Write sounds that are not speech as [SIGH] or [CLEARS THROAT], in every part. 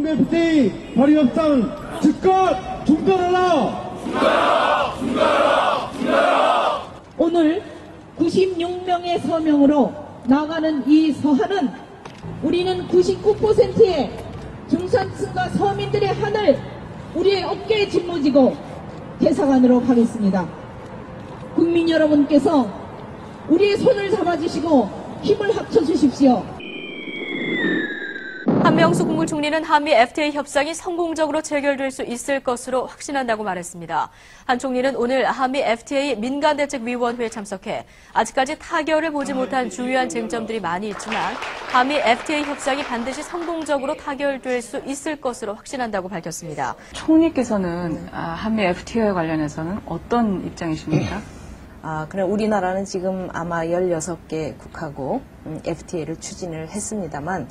정부 FTA 발의 협상 즉각 중단하라! 오늘 96명의 서명으로 나가는 이 서한은 우리는 99%의 중산층과 서민들의 한을 우리의 어깨에 짊어지고 대사관으로 가겠습니다. 국민 여러분께서 우리의 손을 잡아주시고 힘을 합쳐주십시오. 한명수 국무총리는 한미 FTA 협상이 성공적으로 체결될 수 있을 것으로 확신한다고 말했습니다. 한 총리는 오늘 한미 FTA 민간대책위원회에 참석해 아직까지 타결을 보지 못한 주요한 쟁점들이 많이 있지만 한미 FTA 협상이 반드시 성공적으로 타결될 수 있을 것으로 확신한다고 밝혔습니다. 총리께서는 아, 한미 FTA와 관련해서는 어떤 입장이십니까? [CLEARS THROAT] 아, 그럼 우리나라는 지금 아마 16개 국하고 음, FTA를 추진을 했습니다만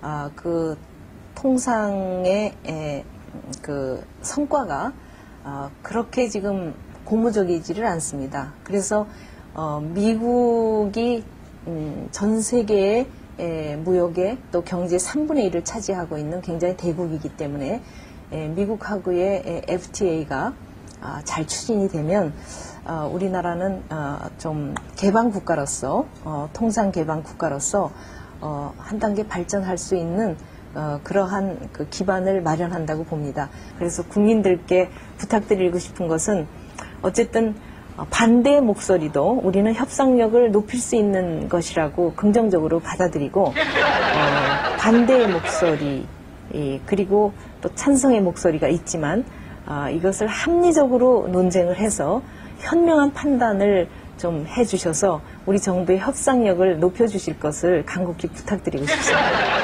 아, 그 통상의 에, 음, 그 성과가 아, 그렇게 지금 고무적이지를 않습니다. 그래서 어, 미국이 음, 전 세계의 에, 무역의 또 경제 3분의 1을 차지하고 있는 굉장히 대국이기 때문에 에, 미국하고의 에, FTA가 아, 잘 추진이 되면 어, 우리나라는 어, 좀 개방 국가로서 어, 통상 개방 국가로서 어, 한 단계 발전할 수 있는 어, 그러한 그 기반을 마련한다고 봅니다. 그래서 국민들께 부탁드리고 싶은 것은 어쨌든 어, 반대의 목소리도 우리는 협상력을 높일 수 있는 것이라고 긍정적으로 받아들이고 어, 반대의 목소리 이, 그리고 또 찬성의 목소리가 있지만 아, 이것을 합리적으로 논쟁을 해서 현명한 판단을 좀 해주셔서 우리 정부의 협상력을 높여주실 것을 간곡히 부탁드리고 싶습니다.